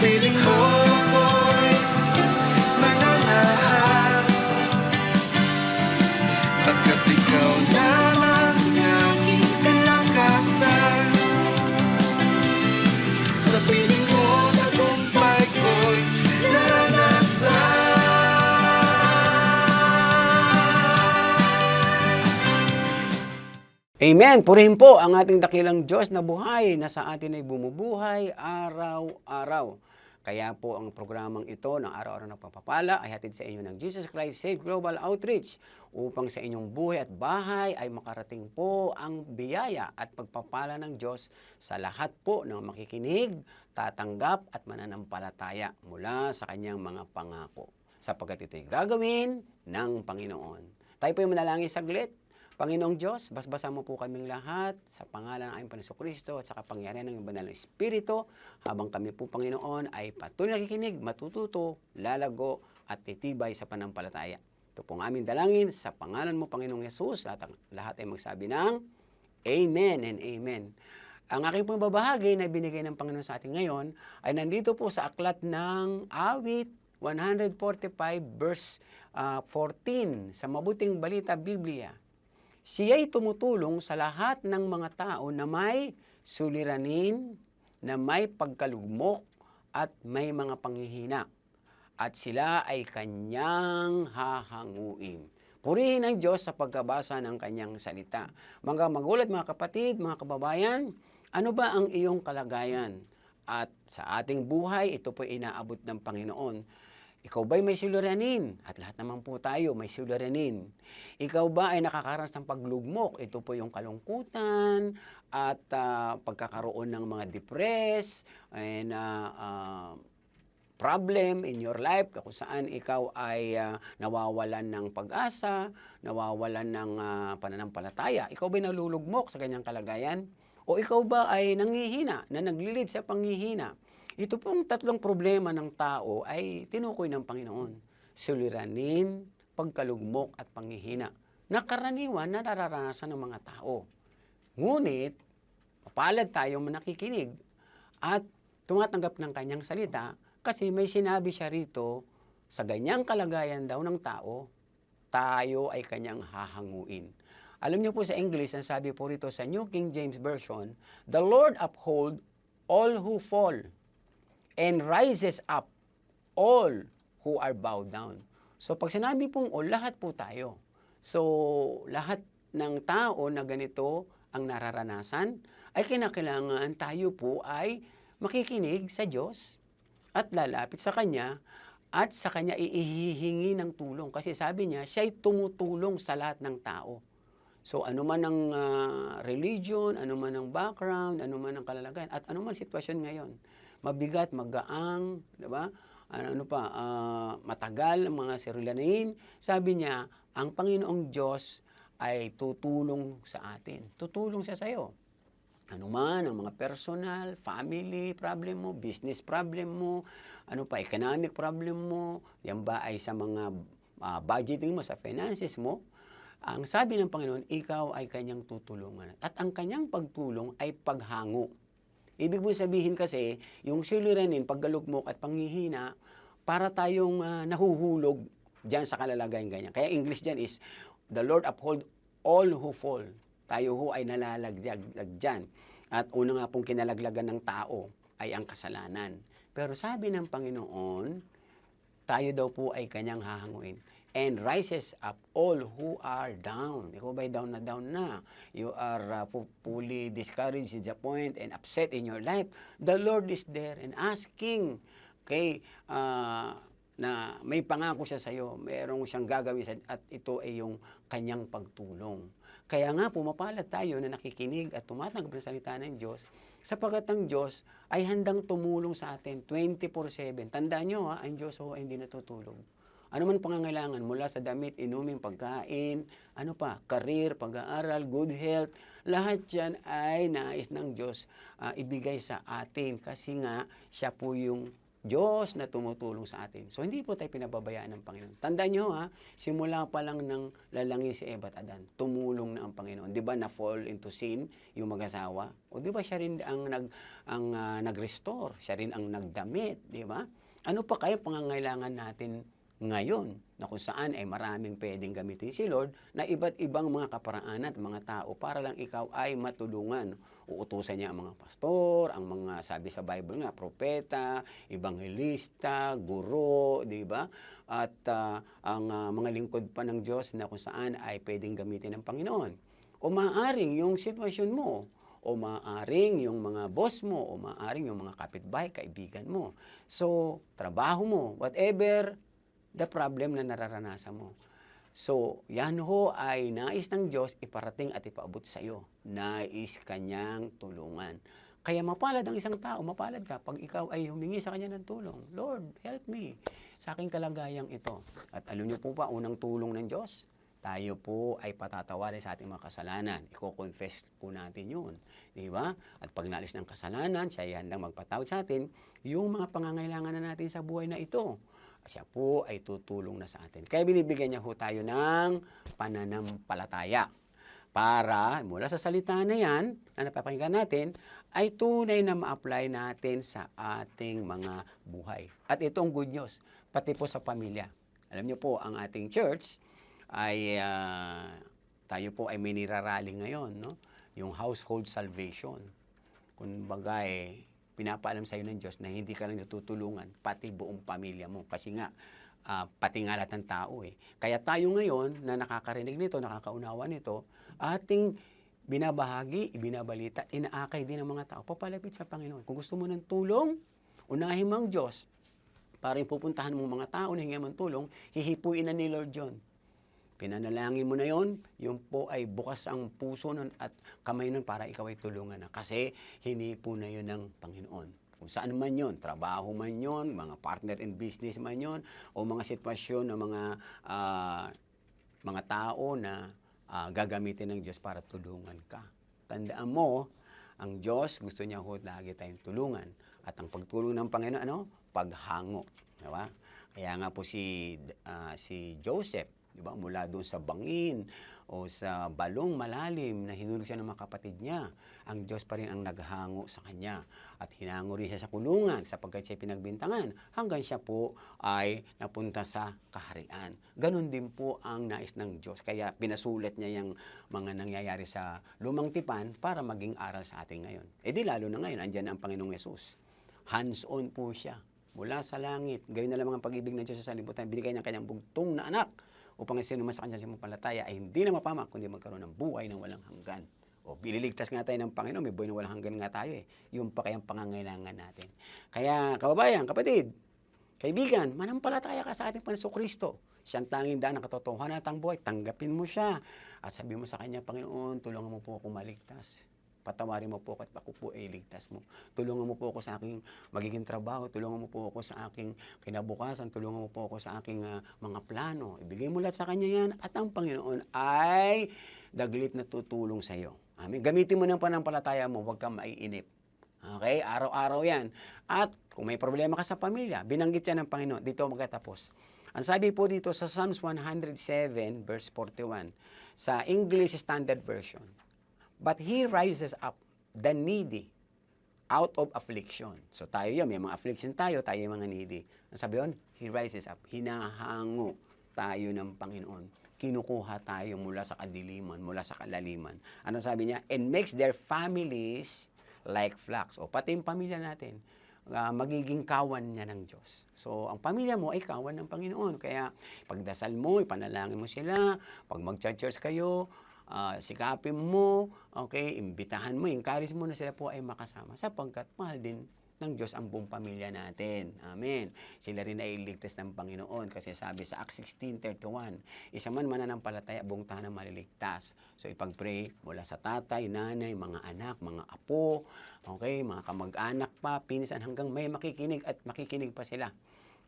piling mo ako'y mananahan Pagkat ikaw lamang ang kalakasan Sa piling mo tagumpay ko'y Amen. Purihin po ang ating dakilang Diyos na buhay na sa atin ay bumubuhay araw-araw. Kaya po ang programang ito ng araw-araw na pagpapala ay hatid sa inyo ng Jesus Christ Save Global Outreach upang sa inyong buhay at bahay ay makarating po ang biyaya at pagpapala ng Diyos sa lahat po ng makikinig, tatanggap at mananampalataya mula sa kanyang mga pangako sapagkat ito'y gagawin ng Panginoon. Tayo po yung manalangin saglit. Panginoong Diyos, basbasan mo po kaming lahat sa pangalan ng aming Panginoon Kristo at sa kapangyarihan ng banal na Espiritu habang kami po, Panginoon, ay patuloy nakikinig, matututo, lalago at titibay sa panampalataya. Ito pong aming dalangin sa pangalan mo, Panginoong Yesus, at ang lahat ay magsabi ng Amen and Amen. Ang aking pong babahagi na binigay ng Panginoon sa atin ngayon ay nandito po sa aklat ng awit 145 verse ah, 14 sa Mabuting Balita Biblia. Siya'y tumutulong sa lahat ng mga tao na may suliranin, na may pagkalugmok at may mga panghihina. At sila ay kanyang hahanguin. Purihin ang Diyos sa pagkabasa ng kanyang salita. Mga magulat, mga kapatid, mga kababayan, ano ba ang iyong kalagayan? At sa ating buhay, ito po inaabot ng Panginoon. Ikaw ba'y may suliranin? At lahat naman po tayo may suliranin. Ikaw ba ay nakakaranas ng paglugmok? Ito po yung kalungkutan at ah, pagkakaroon ng mga depress and ah, ah, problem in your life kung saan ikaw ay ah, nawawalan ng pag-asa, nawawalan ng ah, pananampalataya. Ikaw ba'y nalulugmok sa ganyang kalagayan? O ikaw ba ay nanghihina, na naglilid sa panghihina? Ito pong tatlong problema ng tao ay tinukoy ng Panginoon. Suliranin, pagkalugmok at panghihina. Na karaniwan na nararanasan ng mga tao. Ngunit, mapalad tayong nakikinig at tumatanggap ng kanyang salita kasi may sinabi siya rito sa ganyang kalagayan daw ng tao, tayo ay kanyang hahanguin. Alam niyo po sa English, ang sabi po rito sa New King James Version, The Lord uphold all who fall and rises up all who are bowed down. So pag sinabi pong all, lahat po tayo. So lahat ng tao na ganito ang nararanasan, ay kinakailangan tayo po ay makikinig sa Diyos at lalapit sa Kanya at sa Kanya ihihingi ng tulong. Kasi sabi niya, siya'y tumutulong sa lahat ng tao. So ano man ang ah, religion, ano man ang background, ano man ang kalalagayan, at ano man sitwasyon ngayon. Mabigat, magaang, di ba? Ano, ano pa, ah, matagal ang mga sirulanin. Sabi niya, ang Panginoong Diyos ay tutulong sa atin. Tutulong siya sa iyo. Ano man, ang mga personal, family problem mo, business problem mo, ano pa, economic problem mo, yan ba ay sa mga ah, budgeting mo, sa finances mo, ang sabi ng Panginoon, ikaw ay kanyang tutulungan. At ang kanyang pagtulong ay paghango. Ibig mo sabihin kasi, yung suliranin, paggalugmok at panghihina, para tayong ah, nahuhulog dyan sa kalalagayan ganyan. Kaya English dyan is, the Lord uphold all who fall. Tayo ho ay nalalaglag dyan. At una nga pong kinalaglagan ng tao ay ang kasalanan. Pero sabi ng Panginoon, tayo daw po ay kanyang hahanguin. And rises up all who are down. Ikaw ba'y down na down na? You are uh, fu- fully discouraged, disappointed, and upset in your life. The Lord is there and asking, okay, uh, na may pangako siya sa iyo, mayroong siyang gagawin at ito ay yung kanyang pagtulong. Kaya nga pumapalad tayo na nakikinig at tumatanggap ng salita ng Diyos sapagkat ang Diyos ay handang tumulong sa atin 24-7. Tandaan nyo ha, ang Diyos ho ay hindi natutulog. Ano man pangangailangan mula sa damit, inuming, pagkain, ano pa, career, pag-aaral, good health, lahat yan ay nais ng Diyos ah, ibigay sa atin kasi nga siya po yung Diyos na tumutulong sa atin. So, hindi po tayo pinababayaan ng Panginoon. Tandaan nyo ha, simula pa lang ng lalangi si Eva at Adan, tumulong na ang Panginoon. Di ba na-fall into sin yung mag-asawa? O di ba siya rin ang, nag, ang ah, nag-restore? Siya rin ang nagdamit, di ba? Ano pa kaya pangangailangan natin ngayon na kung saan ay maraming pwedeng gamitin si Lord na iba't ibang mga kaparaanan at mga tao para lang ikaw ay matulungan. Uutusan niya ang mga pastor, ang mga sabi sa Bible nga, propeta, evangelista, guro, di ba? At ah, ang ah, mga lingkod pa ng Diyos na kung saan ay pwedeng gamitin ng Panginoon. O maaaring yung sitwasyon mo, o maaaring yung mga boss mo, o maaaring yung mga kapitbahay, kaibigan mo. So, trabaho mo, whatever the problem na nararanasan mo. So, yan ho ay nais ng Diyos iparating at ipaabot sa iyo. Nais kanyang tulungan. Kaya mapalad ang isang tao, mapalad ka pag ikaw ay humingi sa kanya ng tulong. Lord, help me sa aking kalagayang ito. At alam niyo po ba, unang tulong ng Diyos, tayo po ay patatawarin sa ating mga kasalanan. Iko-confess po natin yun. Di ba? At pag naalis ng kasalanan, siya ay handang magpatawad sa atin, yung mga pangangailangan na natin sa buhay na ito, siya po ay tutulong na sa atin. Kaya binibigyan niya ho tayo ng pananampalataya para mula sa salita na yan na napapakinggan natin ay tunay na ma-apply natin sa ating mga buhay. At ito ang good news, pati po sa pamilya. Alam niyo po, ang ating church ay ah, tayo po ay may nirarally ngayon, no? Yung household salvation. Kung bagay, pinapaalam sa iyo ng Diyos na hindi ka lang natutulungan, pati buong pamilya mo. Kasi nga, ah, pati nga ng tao eh. Kaya tayo ngayon na nakakarinig nito, nakakaunawa nito, ating binabahagi, ibinabalita, inaakay din ng mga tao, papalapit sa Panginoon. Kung gusto mo ng tulong, unahin mo ang Diyos. Para yung pupuntahan mong mga tao na hingi mo ng tulong, hihipuin na ni Lord John. Pinanalangin mo na yon, yun po ay bukas ang puso nun at kamay nun para ikaw ay tulungan na. Kasi hinipo na yun ng Panginoon. Kung saan man yon, trabaho man yon, mga partner in business man yon, o mga sitwasyon ng mga ah, mga tao na ah, gagamitin ng Diyos para tulungan ka. Tandaan mo, ang Diyos gusto niya ho lagi tayong tulungan. At ang pagtulong ng Panginoon, ano? Paghango. Di ba? Kaya nga po si, ah, si Joseph, di ba? Mula doon sa bangin o sa balong malalim na hinulog siya ng mga kapatid niya, ang Diyos pa rin ang naghango sa kanya. At hinango rin siya sa kulungan sapagkat siya pinagbintangan hanggang siya po ay napunta sa kaharian. Ganon din po ang nais ng Diyos. Kaya pinasulat niya yung mga nangyayari sa lumang tipan para maging aral sa atin ngayon. E di lalo na ngayon, andyan ang Panginoong Yesus. Hands-on po siya. Mula sa langit, gayon na lamang ang pag-ibig ng Diyos sa salibutan, binigay niya ang kanyang bugtong na anak upang sino man sa kanya sa palataya ay hindi na mapamak kundi magkaroon ng buhay ng walang hanggan. O bililigtas nga tayo ng Panginoon, may buhay na walang hanggan nga tayo eh. Yung pa kayang pangangailangan natin. Kaya kababayan, kapatid, kaibigan, manampalataya ka sa ating Panginoon Kristo. Siyang tanging daan ng katotohanan at ang buhay. Tanggapin mo siya. At sabi mo sa kanya, Panginoon, tulungan mo po ako maligtas. Patawarin mo po ako at ako po ay ligtas mo. Tulungan mo po ako sa aking magiging trabaho. Tulungan mo po ako sa aking kinabukasan. Tulungan mo po ako sa aking ah, mga plano. Ibigay mo lahat sa Kanya yan. At ang Panginoon ay daglit na tutulong sa iyo. Amen. Gamitin mo ng panampalataya mo. Huwag kang maiinip. Okay? Araw-araw yan. At kung may problema ka sa pamilya, binanggit yan ng Panginoon. Dito magkatapos. Ang sabi po dito sa Psalms 107 verse 41 sa English Standard Version, But He rises up the needy out of affliction. So tayo yun, may mga affliction tayo, tayo yung mga needy. Ang sabi yun, He rises up. Hinahango tayo ng Panginoon. Kinukuha tayo mula sa kadiliman, mula sa kalaliman. Ano sabi niya? And makes their families like flocks. O pati yung pamilya natin, ah, magiging kawan niya ng Diyos. So, ang pamilya mo ay kawan ng Panginoon. Kaya, pagdasal mo, ipanalangin mo sila, pag mag-church kayo, ah, sikapin mo, okay, imbitahan mo, encourage mo na sila po ay makasama sapagkat mahal din ng Diyos ang buong pamilya natin. Amen. Sila rin ay iligtas ng Panginoon kasi sabi sa Acts 16.31, isa man mananampalataya, buong tahanan maliligtas. So ipag-pray mula sa tatay, nanay, mga anak, mga apo, okay, mga kamag-anak pa, pinsan hanggang may makikinig at makikinig pa sila.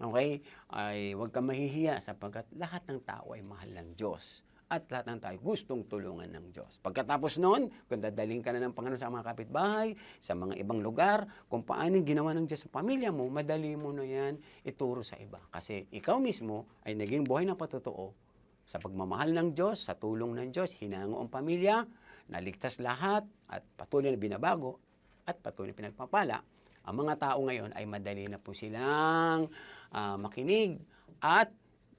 Okay? Ay huwag kang mahihiya sapagkat lahat ng tao ay mahal ng Diyos. At lahat ng tayo gustong tulungan ng Diyos. Pagkatapos noon, kung dadaling ka na ng Panginoon sa mga kapitbahay, sa mga ibang lugar, kung paano ginawa ng Diyos sa pamilya mo, madali mo na yan ituro sa iba. Kasi ikaw mismo ay naging buhay na patotoo sa pagmamahal ng Diyos, sa tulong ng Diyos, hinango ang pamilya, naligtas lahat, at patuloy na binabago, at patuloy na pinagpapala. Ang mga tao ngayon ay madali na po silang ah, makinig at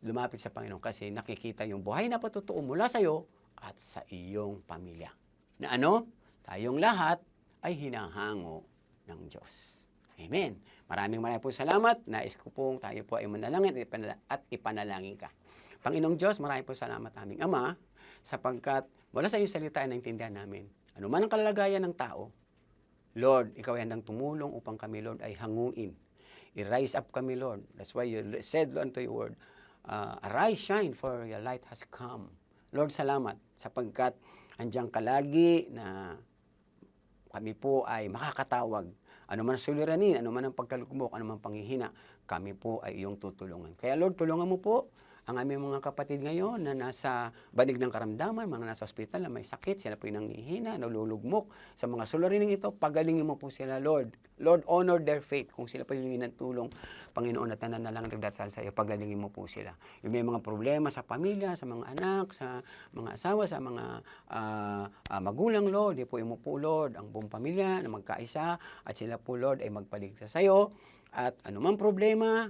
lumapit sa Panginoon kasi nakikita yung buhay na patotoo mula sa iyo at sa iyong pamilya. Na ano? Tayong lahat ay hinahango ng Diyos. Amen. Maraming maraming po salamat. Nais ko pong tayo po ay manalangin at ipanala- at ipanalangin ka. Panginoong Diyos, maraming po salamat aming Ama sapagkat wala sa iyong salita ay naintindihan namin. Ano man ang kalagayan ng tao, Lord, ikaw ay handang tumulong upang kami, Lord, ay hanguin. I-rise up kami, Lord. That's why you said unto your word, uh, Arise, shine, for your light has come. Lord, salamat sapagkat andiyan ka lagi na kami po ay makakatawag. Ano man ang suliranin, ano man ang pagkalugmok, ano man ang panghihina, kami po ay iyong tutulungan. Kaya Lord, tulungan mo po ang aming mga kapatid ngayon na nasa banig ng karamdaman, mga nasa ospital na may sakit, sila po yung nanghihina, nalulugmok sa mga suliranin ito, pagalingin mo po sila, Lord. Lord, honor their faith. Kung sila pa yung ng tulong, Panginoon, at nananalang nagdasal sa iyo, pagalingin mo po sila. Yung may mga problema sa pamilya, sa mga anak, sa mga asawa, sa mga ah, ah, magulang, Lord, di po mo po, Lord, ang buong pamilya na magkaisa, at sila po, Lord, ay magpaligtas sa iyo. At anumang problema,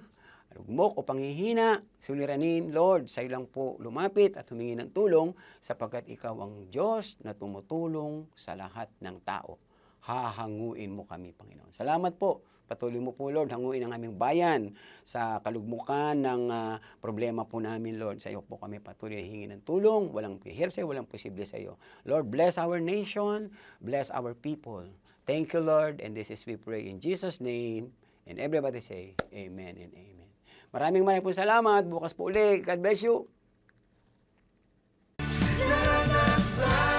lugmok o panghihina, suliranin, Lord, sa lang po lumapit at humingi ng tulong sapagkat ikaw ang Diyos na tumutulong sa lahat ng tao. Hahanguin mo kami, Panginoon. Salamat po. Patuloy mo po, Lord, hanguin ang aming bayan sa kalugmukan ng ah, problema po namin, Lord. Sa iyo po kami patuloy hingi ng tulong. Walang pihirse, walang posible sa iyo. Lord, bless our nation, bless our people. Thank you, Lord, and this is we pray in Jesus' name. And everybody say, Amen and Amen. Maraming maraming po salamat. Bukas po ulit. God bless you. Naranasan.